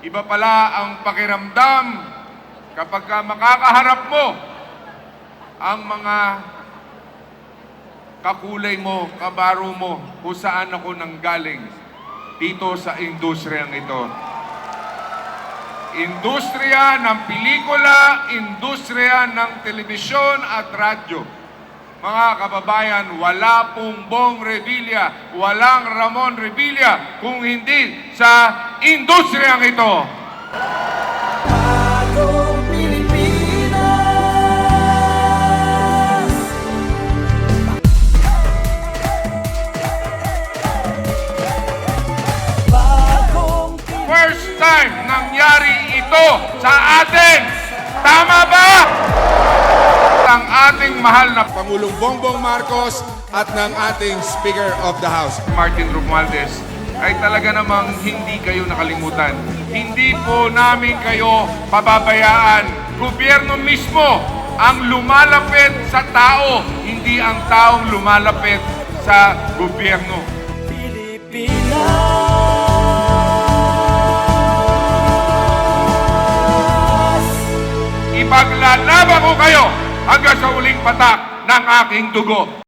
Iba pala ang pakiramdam kapag ka makakaharap mo ang mga kakulay mo, kabaro mo, kung saan ako nanggaling dito sa industriyang ito. Industriya ng pelikula, industriya ng telebisyon at radyo. Mga kababayan, wala pong Bong Revilla, walang Ramon Revilla kung hindi sa industriyang ito. Bagong Pilipinas Bagong First time nangyari ito sa atin. Tama ba? Ang ating mahal na Pangulong Bongbong Marcos at ng ating Speaker of the House. Martin Romualdez ay talaga namang hindi kayo nakalimutan. Hindi po namin kayo pababayaan. Gobyerno mismo ang lumalapit sa tao, hindi ang taong lumalapit sa gobyerno. Pilipinas Ipaglalaban ko kayo hanggang sa uling patak ng aking dugo.